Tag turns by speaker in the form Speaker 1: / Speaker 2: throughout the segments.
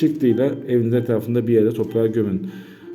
Speaker 1: çıktıyla evinizin etrafında bir yere toprağa gömün.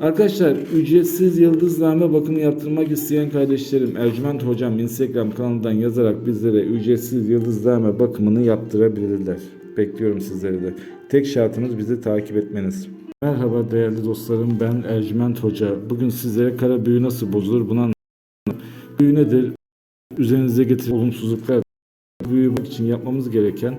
Speaker 1: Arkadaşlar ücretsiz yıldızname bakımı yaptırmak isteyen kardeşlerim Ercüment Hocam Instagram kanalından yazarak bizlere ücretsiz yıldızname bakımını yaptırabilirler. Bekliyorum sizleri de. Tek şartımız bizi takip etmeniz. Merhaba değerli dostlarım ben Ercüment Hoca. Bugün sizlere kara büyü nasıl bozulur bunu anlatacağım. Büyü nedir? Üzerinize getiren olumsuzluklar. Büyü için yapmamız gereken